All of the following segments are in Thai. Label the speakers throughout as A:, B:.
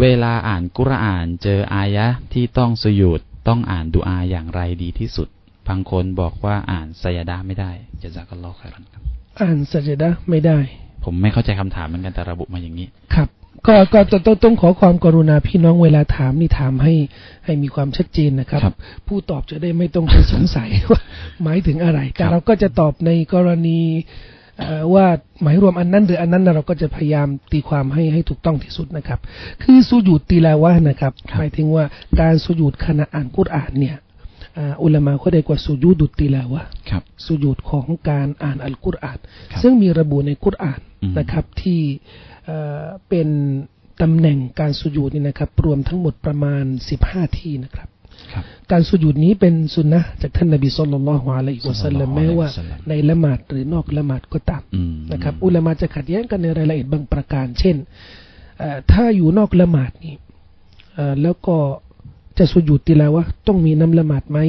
A: เวลาอ่านกุรอานเจออายะที่ต้องสยุดต้องอ่านดูอาอย่างไรดีที่สุด บางคนบอกว่าอ่านไซยดาไม่ได้จะจากัลลอฮ์ครันครับ
B: อ่านสัจดะไม่ได้
A: ผมไม่เข้าใจคำถามเหมือนกันแต่ระบุมาอย่างนี้
B: ครับ ก็ก็ต้องต้องต้องขอความกรุณาพี่น้องเวลาถามนี่ถามให้ให้มีความชัดเจนนะครับ
A: ครับ
B: ผู้ตอบจะได้ไม่ต้องไปสงสัยว่าหมายถึงอะไร แต่
A: ครับ
B: เราก็จะตอบในกรณีเอ่อ ว่าหมายรวมอันนั้นหรืออันนั้นนะเราก็จะพยายามตีความให้ให้ถูกต้องที่สุดนะครับ คือสุญูดตีลาวะห์นะครับ
A: ครับ
B: หมายถึงว่าการสุญูดขณะอ่านกุรอานเนี่ยอ่าอุลามะเขาได้กว่าสุญูดุตีลาวะห์
A: ครับ
B: สุญูดของการอ่านอัลกุรอาน
A: ครับ
B: ซึ่งมีระบุในกุรอาน
A: อืม
B: นะครับที่เอ่อเป็นตำแหน่งการสุญูดนี่นะครับ รวมทั้งหมดประมาณ 15 ที่นะครับ
A: ครับ
B: การสุญูดนี้เป็นสุนนะจากท่านนบีสุลต่านละฮ์อะลัยฮิวะสัลลัม
A: ศ็อลลัลลอฮุอะลัยฮิวะสัลลัม
B: แม้ว่าในละหมาดหรือนอกละหมาดก็ตาม
A: อืม
B: นะครับอุลามะจะขัดแย้งกันในรายละเอียดบางประการ เช่นเอ่อถ้าอยู่นอกละหมาดนี่เอ่อแล้วก็จะสุญูดติลาวะห์ต้องมีน้ำละหมาดไหม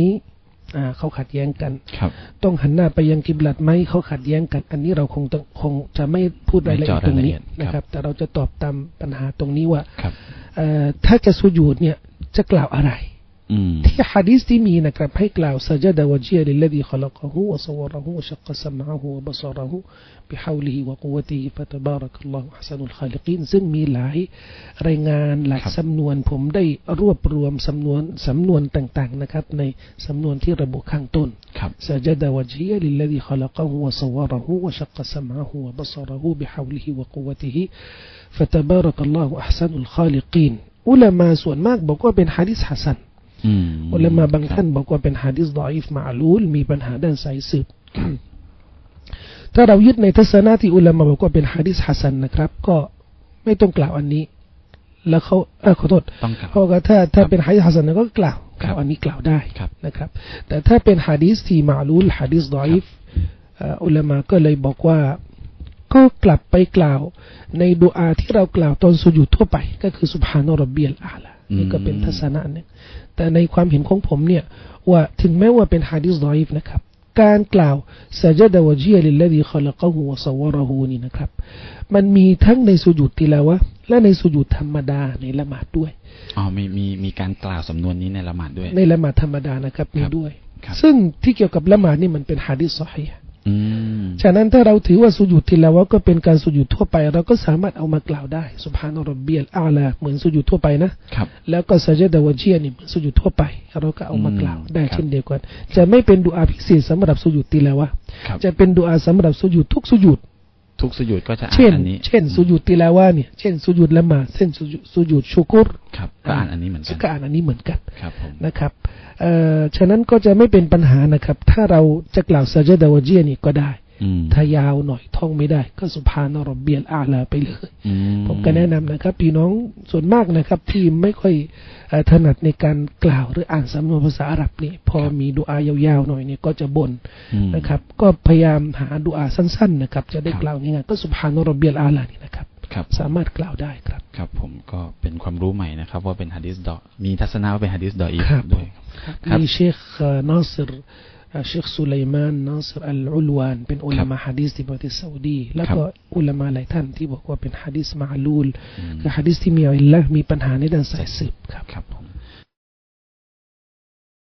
B: อ่าเขาขัดแย้งกัน
A: ครับ
B: ต้องหันหน้าไปยังกิบลัดไหมเขาขัดแย้งกัน อันนี้เราคงต้องคงจะไม่พูดรายละเอียดตรงนี้
A: ไม่เจาะรายละเอียด
B: นะครับ แต่เราจะตอบตามปัญหาตรงนี้ว่า
A: ครับ
B: เอ่อถ้าจะสุญูดเนี่ยจะกล่าวอะไร
A: อืม
B: ที่ฮะดีษที่มีนะครับให้กล่าวสัจดะวะจียลิลลดีขลักหูวะสวรหูวะชักสมะหูวะบศรหูบิฮาวลิฮิวะกุวะติฮิฟะตะบารักัลลอฮุอัฮซานุลขาลิกีนซึ่งมีหลายรายงานหลาย
A: ครับ
B: สำนวนผมได้รวบรวมสำนวนสำนวนต่างๆนะครับในสำนวนที่ระบุข้างต้น
A: ครับ
B: سجد وجهي للذي خلقه وصوره وشق سمعه وبصره بحوله وقوته فتبارك الله أحسن الخالقين อุลามาส่วนมากบอกว่าเป็นฮะดิษฮัสซัน
A: อืม
B: อุลามาบาง
A: ครับ
B: ท่านบอกว่าเป็นฮะดิษดออีฟมาลูลมีปัญหาด้านสายสืบถ้าเรายึดในทัศนะที่อุลามาบอกว่าเป็นฮะดิษฮัสซันนะครับ ก็ไม่ต้องกล่าวอันนี้ แล้วเขาเออขอโทษ
A: ต้องกล่าว
B: เพราะว่าถ้าถ้า
A: ครับ
B: เป็นฮะดิษฮัสซันก็กล่าวก
A: ครั
B: ล่า
A: บ
B: วอันนี้กล่าวได้
A: ครับ
B: นะครับ แต่ถ้าเป็นฮะดีษที่มาลูลฮะดีษดออีฟเอ่ออุลามะก็เลยบอกว่าก็กลับไปกล่าวในดุอาที่เรากล่าวตอนสุญูดทั่วไป ก็คือสุบฮานะรับเบียลอาลา นี่ก็เป็นทัศนะหนึ่งแต่ในความเห็นของผมเนี่ย ว่าถึงแม้ว่าเป็นฮะดีษดออีฟนะครับ การกล่าวซะจดะวะจียลิลลดีขลักะฮูวะซวะระฮูนี่นะครับ มันมีทั้งในสุญูดติลาวะห์และในสุญูดธรรมดาในละหมาดด้วย
A: อ๋อมีมีมีการกล่าวสำนวนนี้ในละหมาดด้วย
B: ในละหมาดธรรมดานะครับมี
A: ครับ
B: ด้วย
A: ครับ
B: ซึ่งที่เกี่ยวกับละหมาดนี่มันเป็นฮะดิษซอฮีห์
A: อืม
B: ฉะนั้นถ้าเราถือว่าสุญูดติลาวะห์ก็เป็นการสุญูดทั่วไป เราก็สามารถเอามากล่าวได้สุบฮานะรับเบียลอาลาเหมือนสุญูดทั่วไปนะ
A: ครับ
B: แล้วก็ซะจดะวะเจียนี่เหมือนสุญูดทั่วไป เราก็เอามากล่าว
A: อืม
B: ได้
A: ครับ
B: เช่นเดียวกัน จะไม่เป็นดุอาพิเศษสำหรับสุญูดติลาวะห์
A: ครับ
B: จะเป็นดุอาสำหรับสุญูดทุกสุญูด
A: ทุกสยุดก็จะอ่า
B: เช่น
A: นอันนี้
B: เช่นสุญูดติลาวะห์เนี่ย เช่นสุญูดละหมาดเช่นสุญูดสุญูดชุกุร
A: ครับก็อ่านอันนี้เหมือนกัน
B: ก็อ่านอันนี้เหมือนกัน
A: ครับผม
B: นะครับเอ่อฉะนั้นก็จะไม่เป็นปัญหานะครับ ถ้าเราจะกล่าวซะจดะวะเจียนี่ก็ได้
A: อืม
B: ถ้ายาวหน่อยท่องไม่ได้ ก็สุภานะรับเบียลอาลาไปเลย
A: อื
B: ผมก็แนะนำนะครับ พี่น้องส่วนมากนะครับ ที่ไม่ค่อยเอ่อถนัดในการกล่าวหรืออ่านสำนวนภาษาอาหรับนี่พอมีดุอายาวๆหน่อยเนี่ยก็จะบ่น
A: อืม
B: นะครับ ก็พยายามหาดุอาสั้น ๆ นะครับ จะได้กล่าวง่ายๆก็สุภานะรับเบียลอาลานี่นะครับ
A: ครับ
B: สามารถกล่าวได้ครับ
A: ครับ ผมก็เป็นความรู้ใหม่นะครับ ว่าเป็นฮะดิษดอมีทัศนะว่าเป็นฮะดิษดออีฟ
B: ครับ
A: ด้วยครับ
B: มีเชคเอ่อนาซิร เอ่อเชคสุไลมานนาซิรอัลอุลวานเป็นอุลามะฮะดีษที่ประเทศซาอุดีแล้วก็อุลามะหลายท่านที่บอกว่าเป็นฮะดีษมาลูล
A: อืม
B: คือฮะดีษที่มีอิลละห์มีปัญหาในด้านสายสืบครับ
A: ครับผม